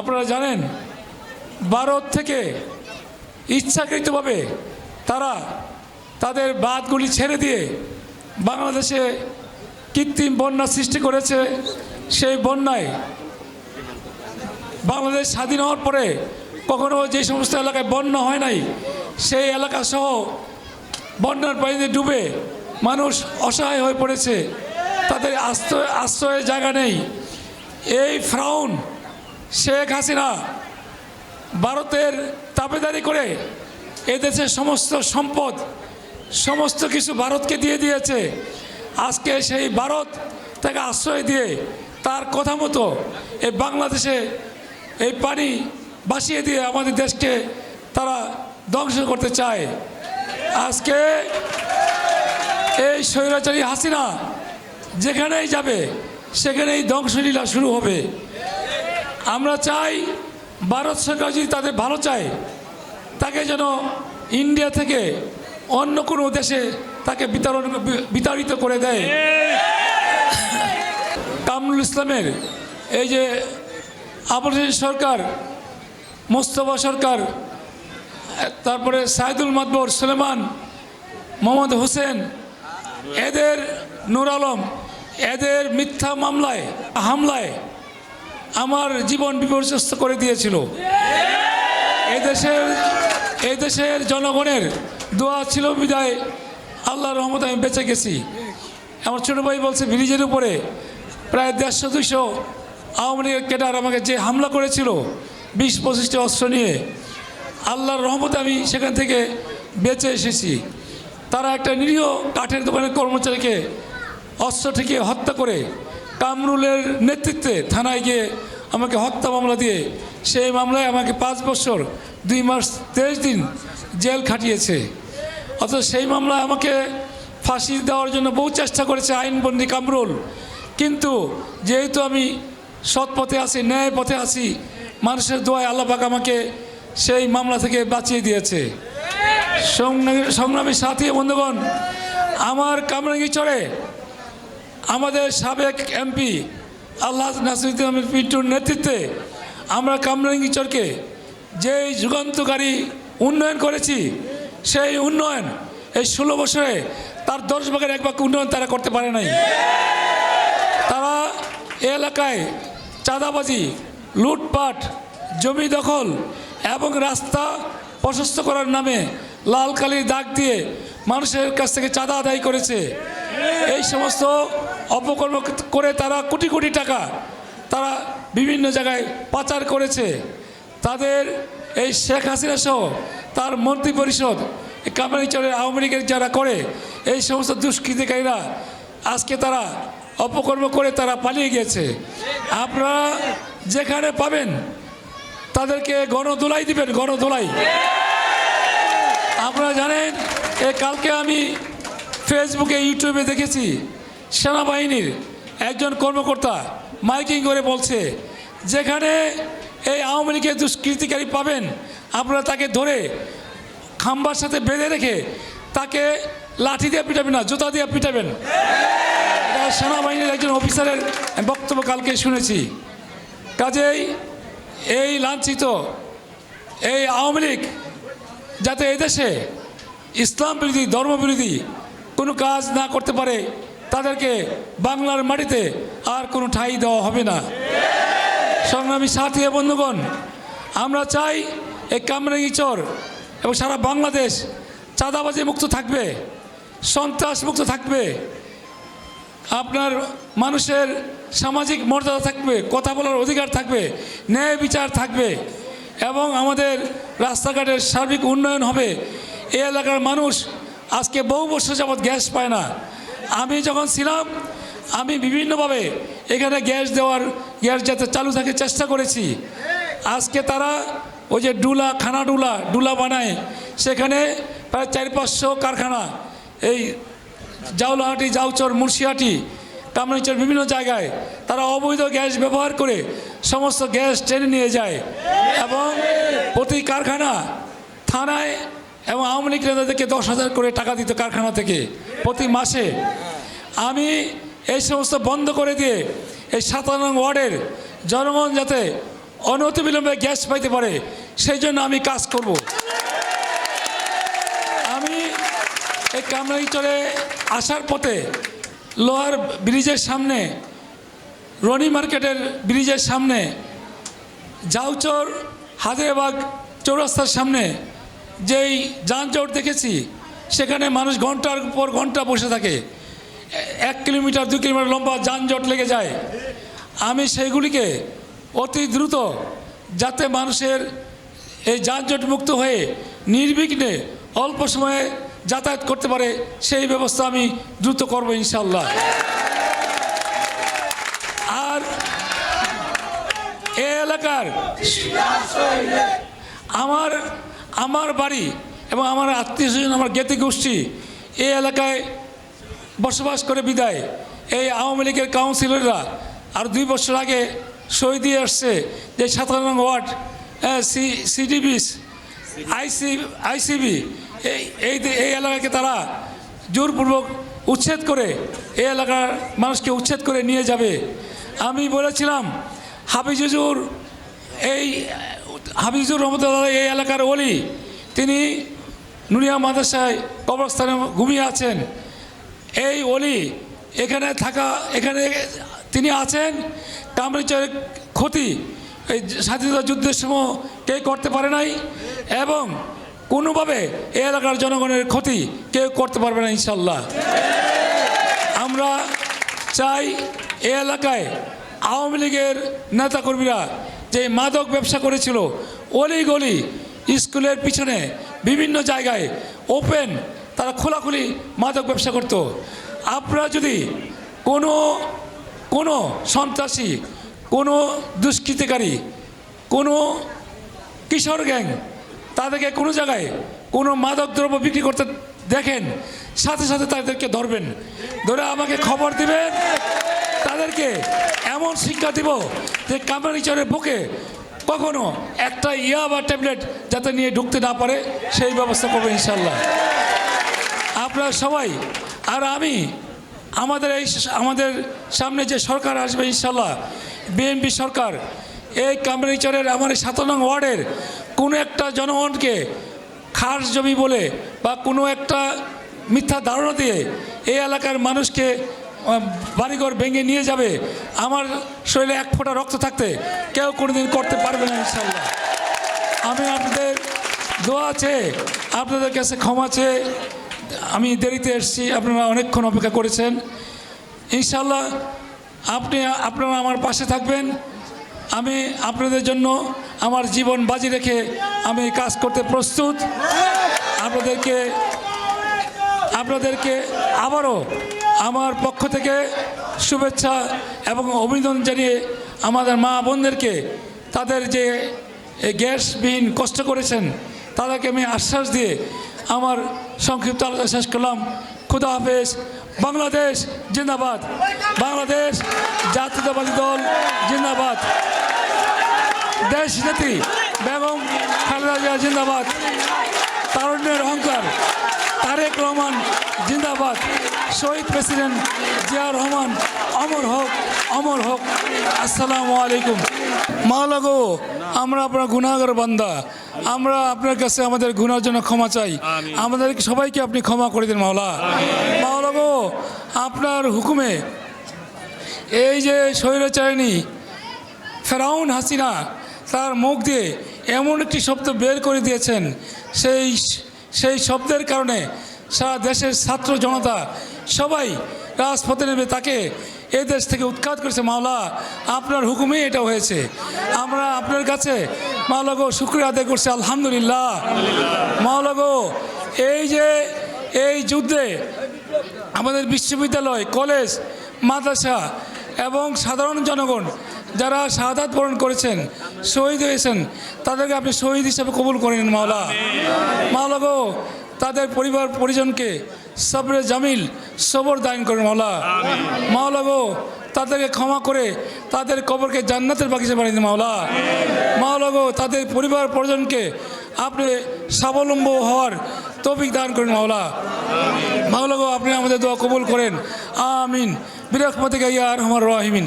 আপনারা জানেন, ভারত থেকে ইচ্ছাকৃতভাবে তারা তাদের বাঁধগুলি ছেড়ে দিয়ে বাংলাদেশে কৃত্রিম বন্যা সৃষ্টি করেছে। সেই বন্যায় বাংলাদেশ স্বাধীন হওয়ার পরে কখনো যে সমস্ত এলাকায় বন্যা হয় নাই, সেই এলাকা সহ বন্যার পানিতে ডুবে মানুষ অসহায় হয়ে পড়েছে। তাদের আশ্রয় আশ্রয়ের জায়গা নেই। এই ফ্রাউন শেখ হাসিনা ভারতের তাবেদারি করে এদেশের সমস্ত সম্পদ, সমস্ত কিছু ভারতকে দিয়ে দিয়েছে। আজকে সেই ভারত তাকে আশ্রয় দিয়ে তার কথা মতো এই বাংলাদেশে এই পানি বাসিয়ে দিয়ে আমাদের দেশকে তারা ধ্বংস করতে চায়। আজকে এই স্বৈরাচারী হাসিনা যেখানেই যাবে, সেখানেই ধ্বংসলীলা শুরু হবে। আমরা চাই ভারত সরকার যদি তাদের ভালো চায়, তাকে যেন ইন্ডিয়া থেকে অন্য কোনো দেশে তাকে বিতরণ, বিতাড়িত করে দেয়। কামরুল ইসলামের এই যে আবুল সরকার, মোস্তফা সরকার, তারপরে সাইদুল মাদবর সুলেমান মোহাম্মদ হোসেন, এদের নুর আলম, এদের মিথ্যা মামলায়, হামলায় আমার জীবন বিপর্যস্ত করে দিয়েছিল। এদেশের এদেশের জনগণের দোয়া ছিল বিদায়। আল্লাহর রহমত আমি বেঁচে গেছি। আমার ছোটো ভাই বলছে ব্রিজের উপরে প্রায় দেড়শো দুশো আওয়ামী লীগের ক্যাডার আমাকে যে হামলা করেছিল বিশ পঁচিশটি অস্ত্র নিয়ে আল্লাহর রহমতে আমি সেখান থেকে বেঁচে এসেছি। তারা একটা নিরীহ কাঠের দোকানের কর্মচারীকে অস্ত্র থেকে হত্যা করে কামরুলের নেতৃত্বে থানায় গিয়ে আমাকে হত্যা মামলা দিয়ে, সেই মামলায় আমাকে পাঁচ বছর, দুই মাস, তেইশ দিন জেল খাটিয়েছে। অথচ সেই মামলায় আমাকে ফাঁসি দেওয়ার জন্য বহু চেষ্টা করেছে আইনবন্দি কামরুল। কিন্তু যেহেতু আমি সৎ পথে আছি, ন্যায় পথে আছি, মানুষের দোয়ায় আল্লাপাক আমাকে সেই মামলা থেকে বাঁচিয়ে দিয়েছে। সংগ্রামী সংগ্রামী সাথী, বন্ধুগণ, আমার কামরাঙ্গি চড়ে আমাদের সাবেক এমপি আল্লাহ নাসিরুদ্দিন আহমেদ পিন্টুর নেতৃত্বে আমরা কামরাঙ্গিচরকে যেই যুগান্তকারী উন্নয়ন করেছি, সেই উন্নয়ন এই ষোলো বছরে তার দশ ভাগের এক ভাগ উন্নয়ন তারা করতে পারে নাই। তারা এলাকায় চাঁদাবাজি, লুটপাট, জমি দখল এবং রাস্তা প্রশস্ত করার নামে লাল কালির দাগ দিয়ে মানুষের কাছ থেকে চাঁদা আদায় করেছে। এই সমস্ত অপকর্ম করে তারা কোটি কোটি টাকা তারা বিভিন্ন জায়গায় পাচার করেছে। তাদের এই শেখ হাসিনা সহ তার মন্ত্রী পরিষদ, এই কামারিচরের আওয়ামী লীগের যারা করে, এই সমস্ত দুষ্কৃতিকারীরা আজকে তারা অপকর্ম করে তারা পালিয়ে গিয়েছে। আপনারা যেখানে পাবেন, তাদেরকে গণদোলাই দিবেন গণদোলাই আপনারা জানেন, এ কালকে আমি ফেসবুকে ইউটিউবে দেখেছি, সেনাবাহিনীর একজন কর্মকর্তা মাইকিং করে বলছে, যেখানে এই আওয়ামী লীগের দুষ্কৃতিকারী পাবেন, আপনারা তাকে ধরে খাম্বার সাথে বেঁধে রেখে তাকে লাঠি দিয়ে পিটাবেন না, জুতা দিয়ে পিটাবেন। সেনাবাহিনীর একজন অফিসারের বক্তব্য কালকে শুনেছি। কাজেই এই লাঞ্ছিত এই আওয়ামী লীগ যাতে এদেশে ইসলাম বিরোধী ধর্মবিরোধী কোনো কাজ না করতে পারে, তাদেরকে বাংলার মাটিতে আর কোনো ঠাঁই দেওয়া হবে না। সংগ্রামী সাথী বন্ধুগণ, আমরা চাই এই কামরাঙ্গি চর এবং সারা বাংলাদেশ চাঁদাবাজি মুক্ত থাকবে, সন্ত্রাস মুক্ত থাকবে, আপনার মানুষের সামাজিক মর্যাদা থাকবে, কথা বলার অধিকার থাকবে, ন্যায় বিচার থাকবে এবং আমাদের রাস্তাঘাটের সার্বিক উন্নয়ন হবে। এই এলাকার মানুষ আজকে বহু বছর যাবৎ গ্যাস পায় না। আমি যখন ছিলাম, আমি বিভিন্নভাবে এখানে গ্যাস দেওয়ার, গ্যাস যাতে চালু থাকে চেষ্টা করেছি। আজকে তারা ওই যে ডুলা, খানা ডুলা ডুলা বানায়। সেখানে প্রায় চার পাঁচশো কারখানা, এই জাউলাহাটি, জাউচর মুর্শিয়াটি কামরাঞ্চল বিভিন্ন জায়গায় তারা অবৈধ গ্যাস ব্যবহার করে সমস্ত গ্যাস টেনে নিয়ে যায়। এবং প্রতি কারখানা থানায় এবং আওয়ামী লীগ নেতাদেরকে দশ হাজার করে টাকা দিত কারখানা থেকে প্রতি মাসে। আমি এই সমস্ত বন্ধ করে দিয়ে এই সাতান্ন ওয়ার্ডের জনগণ যাতে অনতিবিলম্বে গ্যাস পাইতে পারে, সেই জন্য আমি কাজ করব। আমি এই কামরাইচরে আসার পথে লোহার ব্রিজের সামনে, রনি মার্কেটের ব্রিজের সামনে, জাউচর, হায়দ্রাবাদ চৌরাস্তার সামনে যেই যানজট দেখেছি, সেখানে মানুষ ঘণ্টার পর ঘণ্টা বসে থাকে। এক কিলোমিটার, দু কিলোমিটার লম্বা যানজট লেগে যায়। আমি সেইগুলিকে অতি দ্রুত যাতে মানুষের এই যানজট মুক্ত হয়ে নির্বিঘ্নে অল্প সময়ে যাতায়াত করতে পারে, সেই ব্যবস্থা আমি দ্রুত করব ইনশাল্লাহ আর এ এলাকার আমার আমার বাড়ি এবং আমার আত্মীয় স্বজন, আমার জ্ঞাতি গোষ্ঠী এই এলাকায় বসবাস করে বিদায়। এই আওয়ামী লীগের কাউন্সিলররা আর দুই বছর আগে সই দিয়ে আসছে যে সাতান্ন ওয়ার্ড সি, সিডিবিস আইসি আইসিবি এই এই এলাকাকে তারা জোরপূর্বক উচ্ছেদ করে, এই এলাকার মানুষকে উচ্ছেদ করে নিয়ে যাবে। আমি বলেছিলাম হাফিজুর এই হাফিজুর রহমতুল্লাহ এই এলাকার ওলি। তিনি নুরিয়া মাদ্রাসায় কবরস্থানে ঘুমিয়ে আছেন। এই অলি এখানে থাকা, এখানে তিনি আছেন। কামরিচরের ক্ষতি এই স্বাধীনতা যুদ্ধের সময় কেউ করতে পারে নাই এবং কোনোভাবে এই এলাকার জনগণের ক্ষতি কেউ করতে পারবে না ইনশাল্লাহ আমরা চাই এই এলাকায় আওয়ামী লীগের নেতাকর্মীরা যে মাদক ব্যবসা করেছিল, অলি গলি, স্কুলের পিছনে বিভিন্ন জায়গায় ওপেন তারা খোলাখুলি মাদক ব্যবসা করত। আপনারা যদি কোনো কোনো সন্ত্রাসী, কোনো দুষ্কৃতিকারী, কোনো কিশোর গ্যাং তাদেরকে কোনো জায়গায় কোনো মাদক দ্রব্য বিক্রি করতে দেখেন, সাথে সাথে তাদেরকে ধরবেন। ধরে আমাকে খবর দিবেন তাদেরকে এমন শিক্ষা দিব যে কামরানিচরের বুকে কখনো একটা ইয়া বা ট্যাবলেট যাতে নিয়ে ঢুকতে না পারে, সেই ব্যবস্থা করবে ইনশাল্লাহ আপনারা সবাই, আর আমি, আমাদের এই আমাদের সামনে যে সরকার আসবে ইনশাল্লাহ বিএনপি সরকার, এই কামরানিচরের আমার সাত নং ওয়ার্ডের কোনো একটা জনগণকে খাস জমি বলে বা কোনো একটা মিথ্যা ধারণা দিয়ে এই এলাকার মানুষকে বাড়িঘর ভেঙে নিয়ে যাবে। আমার শরীরে এক ফোঁটা রক্ত থাকতে কেউ কোনোদিন করতে পারবে না ইনশাল্লাহ আমি আপনাদের দোয়া আছে, আপনাদের কাছে ক্ষমা চেয়ে আমি দেরিতে এসেছি, আপনারা অনেকক্ষণ অপেক্ষা করেছেন। ইনশাল্লাহ আপনি, আপনারা আমার পাশে থাকবেন। আমি আপনাদের জন্য আমার জীবন বাজি রেখে আমি কাজ করতে প্রস্তুত। আপনাদেরকে আপনাদেরকে আবারও আমার পক্ষ থেকে শুভেচ্ছা এবং অভিনন্দন জানিয়ে আমাদের মা বোনদেরকে তাদের যে গ্যাসবিহীন কষ্ট করেছেন, তাদেরকে আমি আশ্বাস দিয়ে আমার সংক্ষিপ্ত আলোচনা শেষ করলাম। খুদা হাফেজ, বাংলাদেশ জিন্দাবাদ। বাংলাদেশ জাতীয়তাবাদী দল জিন্দাবাদ। দেশ নেত্রী বেগম খালেদা জিয়া জিন্দাবাদ। তারুণ্যের অহংকার। তারেক রহমান জিন্দাবাদ। শহীদ প্রেসিডেন্ট জিয়া রহমান অমর হোক অমর হোক। আসসালামু আলাইকুম। মাওলাগো আমরা আপনার গুণাগর বান্দা। আমরা আপনার কাছে আমাদের গুণার জন্য ক্ষমা চাই। আমাদের সবাইকে আপনি ক্ষমা করে দিন মাওলা। মাওলাগো আপনার হুকুমে এই যে স্বৈরাচারিণী ফেরাউন হাসিনা তার মুখ দিয়ে এমন একটি শব্দ বের করে দিয়েছেন। সেই সেই শব্দের কারণে সারা দেশের ছাত্র জনতা সবাই রাজপথে নেমে তাকে এ দেশ থেকে উৎখাত করেছে। মাওলা, আপনার হুকুমে এটা হয়েছে। আমরা আপনার কাছে মাওলাগো শুক্রিয়া আদায় করছি, আলহামদুলিল্লাহ। মাওলাগো এই যে এই যুদ্ধে আমাদের বিশ্ববিদ্যালয়, কলেজ, মাদ্রাসা এবং সাধারণ জনগণ যারা শাহাদাত বরণ করেছেন শহীদ হয়েছেন তাদেরকে আপনি শহীদ হিসেবে কবুল করে নিন মাওলা। মাওলা গো তাদের পরিবার পরিজনকে সবরে জামিল সবর দায়ন করেন মাওলা। মাওলা গো তাদেরকে ক্ষমা করে তাদের কবরকে জান্নাতের বাগিচা বানিয়ে দিন মাওলা। মাওলা গো তাদের পরিবার পরিজনকে আপনি স্বাবলম্ব হওয়ার তৌফিক দান করেন মাওলা। মাওলা গো আপনি আমাদের দোয়া কবুল করেন। আমিন। বিরহমতিকা ইয়া রহমান রাহিমিন।